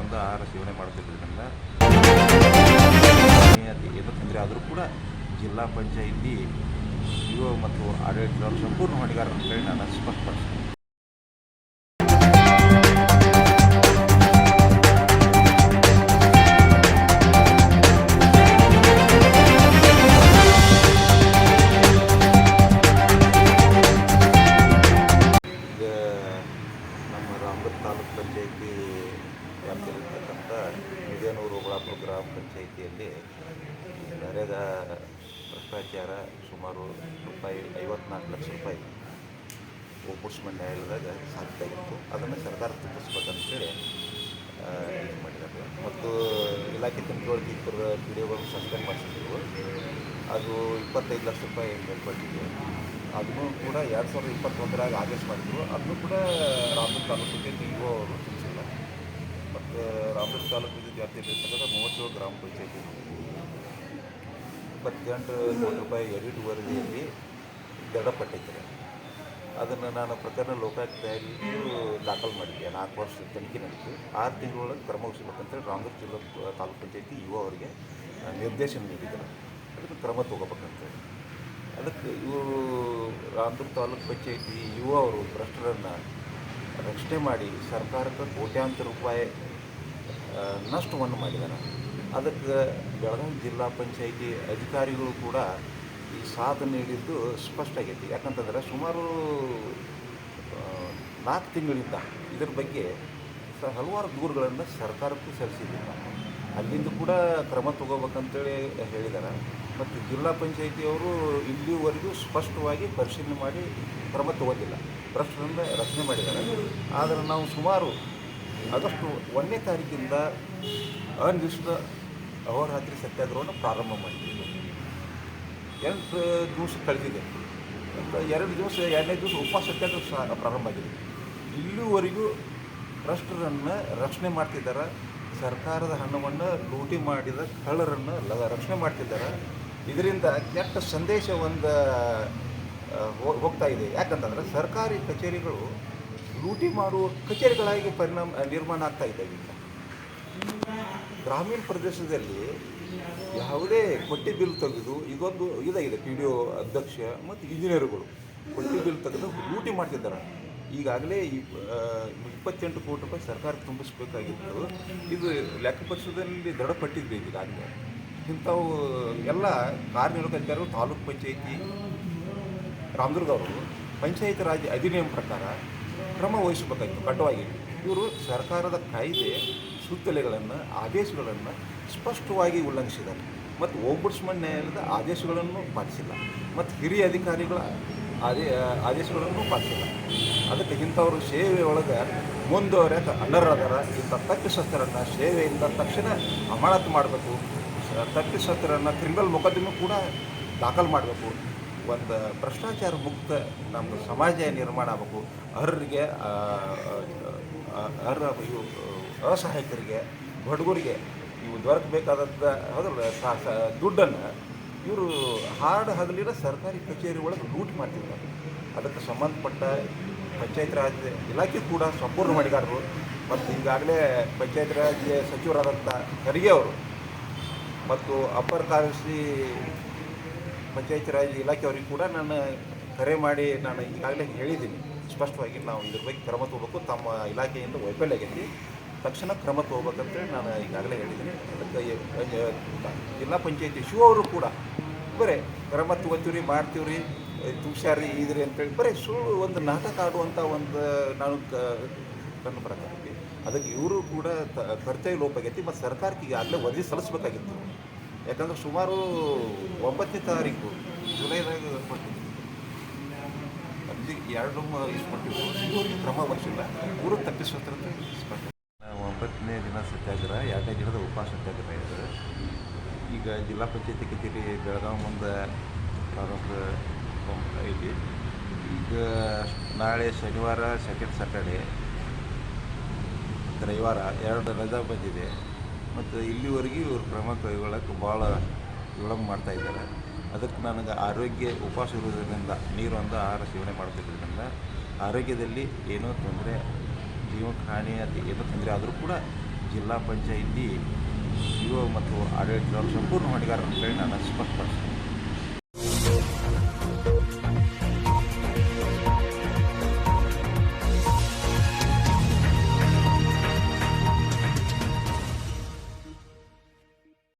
ಒಂದು ಆಹಾರ ಸೇವನೆ ಮಾಡುತ್ತಿದ್ದರಿಂದ ಏನು ತೊಂದರೆ ಆದರೂ ಕೂಡ ಜಿಲ್ಲಾ ಪಂಚಾಯಿತಿ ಯುವ ಮತ್ತು ಆಡಳಿತದವರು ಸಂಪೂರ್ಣ ಹೊಣೆಗಾರರು ಅಂತೇಳಿ ನಾನು ಸ್ಪಷ್ಟಪಡಿಸ್ತೀನಿ. ಪಂಚಾಯಿತಿಯಲ್ಲಿ ನರೇಗ ಭ್ರಷ್ಟಾಚಾರ ಸುಮಾರು ರೂಪಾಯಿ, ಐವತ್ನಾಲ್ಕು ಲಕ್ಷ ರೂಪಾಯಿ ಒಬ್ಬುಡ್ಸ್ಮೆಂಟ್ ನ್ಯಾಯಾಲಯದಾಗ ಸಾಧ್ಯಾಗಿತ್ತು ಅದನ್ನು ಸರ್ಕಾರ ತಪ್ಪಿಸ್ಬೇಕಂತೇಳಿ ಇದು ಮಾಡಿದ್ದಾರೆ. ಮತ್ತು ಇಲಾಖೆ ತನಿಖೆಯೊಳಗೆ ಇಬ್ಬರು ಪಿ ಡಿ ಒಗಳು ಸಸ್ಪೆಂಡ್ ಮಾಡಿಸಿದ್ರು. ಅದು ಇಪ್ಪತ್ತೈದು ಲಕ್ಷ ರೂಪಾಯಿ ಮೇಲ್ಪಟ್ಟಿದೆ. ಅದನ್ನು ಕೂಡ ಎರಡು ಸಾವಿರದ ಇಪ್ಪತ್ತೊಂದರಾಗ ಆದೇಶ ಮಾಡಿದ್ರು. ಅದನ್ನು ಕೂಡ ರಾಹುಲ್ ತಾಲೂಕಿಗೆ ಡಿ ಒ ಅವರು ರಾಮದುರ್ಗ ತಾಲೂಕು ವಿದ್ಯುತ್ ವ್ಯಾಪ್ತಿಯಲ್ಲಿರ್ತಕ್ಕಂಥ ಮೂವತ್ತೇಳು ಗ್ರಾಮ ಪಂಚಾಯತಿ. ಇಪ್ಪತ್ತೆಂಟು ಕೋಟಿ ರೂಪಾಯಿ ಎಡಿಟ್ ವರದಿಯಲ್ಲಿ ದೃಢಪಟ್ಟಿದ್ದಾರೆ ಅದನ್ನು ನಾನು ಪ್ರಕರಣ ಲೋಕಾಯುಕ್ತದಲ್ಲಿ ದಾಖಲು ಮಾಡಿದ್ದೆ. ನಾಲ್ಕು ವರ್ಷ ತನಿಖೆ ನಡೀತು ಆರು ತಿಂಗಳೊಳಗೆ ಕ್ರಮ ವಹಿಸಬೇಕಂತೇಳಿ ರಾಮದುರ್ಗ ಜಿಲ್ಲಾ ತಾಲೂಕು ಪಂಚಾಯತಿ ಯುವ ಅವರಿಗೆ ನಿರ್ದೇಶನ ನೀಡಿದ್ದಾರೆ. ಅದಕ್ಕೆ ಕ್ರಮ ತಗೋಬೇಕಂತೇಳಿ. ಅದಕ್ಕೆ ಇವರು ರಾಮದುರ್ಗ ತಾಲೂಕು ಪಂಚಾಯತಿ ಯುವ ಅವರು ಭ್ರಷ್ಟರನ್ನು ರಕ್ಷಣೆ ಮಾಡಿ ಸರ್ಕಾರಕ್ಕೆ ಕೋಟ್ಯಾಂತರ ರೂಪಾಯಿ ನಷ್ಟವನ್ನು ಮಾಡಿದ್ದಾರೆ ಅದಕ್ಕೆ ಬೆಳಗಾವಿ ಜಿಲ್ಲಾ ಪಂಚಾಯಿತಿ ಅಧಿಕಾರಿಗಳು ಕೂಡ ಈ ಸಾಥ್ ನೀಡಿದ್ದು ಸ್ಪಷ್ಟ ಆಗೈತಿ. ಯಾಕಂತಂದ್ರೆ ಸುಮಾರು ನಾಲ್ಕು ತಿಂಗಳಿಂದ ಇದ್ರ ಬಗ್ಗೆ ಸ, ಹಲವಾರು ದೂರುಗಳನ್ನು ಸರ್ಕಾರಕ್ಕೂ ಸಲ್ಲಿಸಿದ್ದಿಲ್ಲ. ಅಲ್ಲಿಂದ ಕೂಡ ಕ್ರಮ ತಗೋಬೇಕಂತೇಳಿ ಹೇಳಿದ್ದಾರೆ ಮತ್ತು ಜಿಲ್ಲಾ ಪಂಚಾಯಿತಿಯವರು ಇಲ್ಲಿವರೆಗೂ ಸ್ಪಷ್ಟವಾಗಿ ಪರಿಶೀಲನೆ ಮಾಡಿ ಕ್ರಮ ತಗೋದಿಲ್ಲ ಭ್ರಷ್ಟರಿಂದ ರಕ್ಷಣೆ ಮಾಡಿದ್ದಾರೆ. ಆದರೆ ನಾವು ಸುಮಾರು ಆಗಸ್ಟ್ ಒಂದನೇ ತಾರೀಕಿಂದ ಅನಿರ್ದಿಷ್ಟ ಅಹೋರಾತ್ರಿ ಸತ್ಯಾಗ್ರಹವನ್ನು ಪ್ರಾರಂಭ ಮಾಡಿದ್ದೀವಿ ಎಂಟು ದಿವಸ ಕಳೆದಿದೆ. ಎರಡು ದಿವಸ, ಎರಡನೇ ದಿವಸ ಉಪವಾಸ ಸತ್ಯಾಗ್ರಹ ಪ್ರಾರಂಭ ಆಗಿದೆ. ಇಲ್ಲಿವರೆಗೂ ಭ್ರಷ್ಟರನ್ನು ರಕ್ಷಣೆ ಮಾಡ್ತಿದ್ದಾರೆ? ಸರ್ಕಾರದ ಹಣವನ್ನು ಲೂಟಿ ಮಾಡಿದ ಕಳ್ಳರನ್ನು ರಕ್ಷಣೆ ಮಾಡ್ತಿದ್ದಾರೆ? ಇದರಿಂದ ಕೆಟ್ಟ ಸಂದೇಶ ಒಂದು ಹೋಗ್ತಾ ಇದೆ. ಯಾಕಂತಂದ್ರೆ ಸರ್ಕಾರಿ ಕಚೇರಿಗಳು ಲೂಟಿ ಮಾಡುವ ಕಚೇರಿಗಳಾಗಿ ಪರಿಣಾಮ, ನಿರ್ಮಾಣ ಆಗ್ತಾ ಇದ್ದಾವೆ ಈಗ. ಗ್ರಾಮೀಣ ಪ್ರದೇಶದಲ್ಲಿ ಯಾವುದೇ ಕೊಟ್ಟಿ ಬಿಲ್ ತೆಗೆದು, ಇದೊಂದು ಇದಾಗಿದೆ ಪಿ ಡಿ ಒ ಅಧ್ಯಕ್ಷ ಮತ್ತು ಇಂಜಿನಿಯರ್ಗಳು ಕೊಟ್ಟಿ ಬಿಲ್ ತೆಗೆದು ಲೂಟಿ ಮಾಡ್ತಿದ್ದಾರೆ. ಈಗಾಗಲೇ ಇಪ್ಪತ್ತೆಂಟು ಕೋಟಿ ರೂಪಾಯಿ ಸರ್ಕಾರ ತುಂಬಿಸ್ಬೇಕಾಗಿತ್ತು. ಇದು ಲೆಕ್ಕಪರಿಶೋಧನೆಯಲ್ಲಿ ದೃಢಪಟ್ಟಿದ್ವಿ ಈಗಾಗಲೇ ಇಂಥವು ಎಲ್ಲ ಕಾರ್ಯನಿರ್ವಾಹಕ ಅಧಿಕಾರಿಗಳು ತಾಲೂಕು ಪಂಚಾಯಿತಿ, ರಾಮದುರ್ಗ ಅವರು, ಪಂಚಾಯತ್ ರಾಜ್ ಅಧಿನಿಯಮ ಪ್ರಕಾರ ಕ್ರಮ ವಹಿಸಬೇಕಾಗಿತ್ತು ಕಡ್ಡವಾಗಿ ಇವರು ಸರ್ಕಾರದ ಕಾಯ್ದೆ, ಸುತ್ತಲೆಗಳನ್ನು, ಆದೇಶಗಳನ್ನು ಸ್ಪಷ್ಟವಾಗಿ ಉಲ್ಲಂಘಿಸಿದ್ದಾರೆ. ಮತ್ತು ಓಂಬುಡ್ಸ್ಮನ್ ನ್ಯಾಯಾಲಯದ ಆದೇಶಗಳನ್ನು ಪಾಲಿಸಿಲ್ಲ. ಮತ್ತು ಹಿರಿಯ ಅಧಿಕಾರಿಗಳ ಆದೇ, ಆದೇಶಗಳನ್ನು ಪಾಲಿಸಿಲ್ಲ. ಅದಕ್ಕೆ ಇಂಥವರು ಸೇವೆ ಒಳಗೆ ಮುಂದುವರೆ ಅನರ್ಹದಾರ ಇಂಥ ತಪ್ಪಿಸಸ್ತರನ್ನು ಸೇವೆಯಿಂದ ತಕ್ಷಣ ಅಮಾನತು ಮಾಡಬೇಕು. ತಪ್ಪಿಸಸ್ತರನ್ನು ಕ್ರಿಮಿನಲ್ ಮೊಕದ್ದಮೆ ಕೂಡ ದಾಖಲು ಮಾಡಬೇಕು. ಒಂದು ಭ್ರಷ್ಟಾಚಾರ ಮುಕ್ತ ನಮ್ಮ ಸಮಾಜ ನಿರ್ಮಾಣ ಆಗಬೇಕು. ಅರ್ಹರಿಗೆ ಅರ್ಹ, ಇವು, ಅಸಹಾಯಕರಿಗೆ ಬಡಗರಿಗೆ ಇವು ದೊರಕಬೇಕಾದಂಥ ಹೌದಲ್ಲ ದುಡ್ಡನ್ನು ಇವರು ಹಾರ್ಡ್ ಹಗಲಿನ ಸರ್ಕಾರಿ ಕಚೇರಿ ಒಳಗೆ ಲೂಟ್ ಮಾಡ್ತಿದ್ದಾರೆ. ಅದಕ್ಕೆ ಸಂಬಂಧಪಟ್ಟ ಪಂಚಾಯತ್ ರಾಜ್ ಇಲಾಖೆ ಕೂಡ ಸಂಪೂರ್ಣ ಮಾಡಿದಾರರು ಮತ್ತು ಈಗಾಗಲೇ ಪಂಚಾಯತ್ ರಾಜ್ಯ ಸಚಿವರಾದಂಥ ಖರ್ಗೆ ಅವರು ಮತ್ತು ಅಪರ್ ಕಾರ್ಯದರ್ಶಿ ಪಂಚಾಯತ್ ರಾಜ್ ಇಲಾಖೆಯವರಿಗೆ ಕೂಡ ನಾನು ಕರೆ ಮಾಡಿ ನಾನು ಈಗಾಗಲೇ ಹೇಳಿದ್ದೀನಿ. ಸ್ಪಷ್ಟವಾಗಿ ನಾವು ಇದ್ರ ಬಗ್ಗೆ ಕ್ರಮ ತಗೋಬೇಕು. ತಮ್ಮ ಇಲಾಖೆಯಿಂದ ವೈಫಲ್ಯ ಆಗೈತಿ. ತಕ್ಷಣ ಕ್ರಮ ತಗೋಬೇಕಂತೇಳಿ ನಾನು ಈಗಾಗಲೇ ಹೇಳಿದ್ದೀನಿ. ಅದಕ್ಕೆ ಜಿಲ್ಲಾ ಪಂಚಾಯತಿ ಶಿವ ಅವರು ಕೂಡ ಬರೇ ಕ್ರಮ ತಗೋತೀವ್ರಿ, ಮಾಡ್ತೀವ್ರಿ, ತುಷಾರಿ ಇದ್ರಿ ಅಂತೇಳಿ ಬರೀ ಸುಳ್ಳು ಒಂದು ನಾಟಕ ಆಡುವಂಥ ಒಂದು ನಾನು ಕಂಡು ಬರಕಾಗೈತಿ ಅದಕ್ಕೆ ಇವರು ಕೂಡ ಕರ್ತವ್ಯ ಲೋಪ ಆಗೈತಿ. ಮತ್ತು ಸರ್ಕಾರಕ್ಕೆ ಈಗಾಗಲೇ ವರದಿ ಸಲ್ಲಿಸಬೇಕಾಗಿತ್ತು. ಯಾಕಂದ್ರೆ ಸುಮಾರು ಒಂಬತ್ತನೇ ತಾರೀಕು ಜುಲೈದಾಗ ಕೊಟ್ಟಿದ್ವಿ. ಅಲ್ಲಿ ಎರಡು ಮ- ಇದು ಕೊಟ್ಟಿದ್ದು ಇದುವರೆಗೆ ಕ್ರಮ ವಹಿಸಿಲ್ಲ ಊರು ತಪ್ಪಿಸುವಂತ ಇಸ್ಕೊಟ್ಟಿದ್ವಿ ಒಂಬತ್ತನೇ ದಿನ ಸತ್ಯಾಗ್ರಹ, ಎರಡನೇ ದಿನದ ಉಪವಾಸ ಸತ್ಯಾಗ್ರಹ ಇದೆ ಈಗ ಜಿಲ್ಲಾ ಪಂಚಾಯತಿ ಕಚೇರಿ ಬೆಳಗಾವಿ ಮುಂದೆ ಪ್ರಾರಂಭ ಐತಿ. ಈಗ ನಾಳೆ ಶನಿವಾರ ಸೆಕೆಂಡ್ ಸ್ಯಾಟರ್ಡೆ ರವಿವಾರ ಎರಡು ರಜಾ ಬಂದಿದೆ. ಮತ್ತು ಇಲ್ಲಿವರೆಗೂ ಇವರು ಕ್ರಮ ಕೈಗೊಳ್ಳೋಕೆ ಭಾಳ ವಿಳಂಬ ಮಾಡ್ತಾ ಇದ್ದಾರೆ. ಅದಕ್ಕೆ ನನಗೆ ಆರೋಗ್ಯ ಉಪವಾಸ ಇರೋದ್ರಿಂದ ನೀರು ಒಂದು ಆಹಾರ ಸೇವನೆ ಮಾಡುತ್ತಿದ್ದರಿಂದ ಆರೋಗ್ಯದಲ್ಲಿ ಏನೋ ತೊಂದರೆ ಜೀವಕ್ಕೆ ಹಾನಿ ಅದು ಏನೋ ತೊಂದರೆ ಆದರೂ ಕೂಡ ಜಿಲ್ಲಾ ಪಂಚಾಯಿತಿ ಜೀವ ಮತ್ತು ಆಡಳಿತ ಸಂಪೂರ್ಣ ಹೊಣೆಗಾರ ಅಂತೇಳಿ ನಾನು ಸ್ಪಷ್ಟಪಡಿಸ್ತೀನಿ.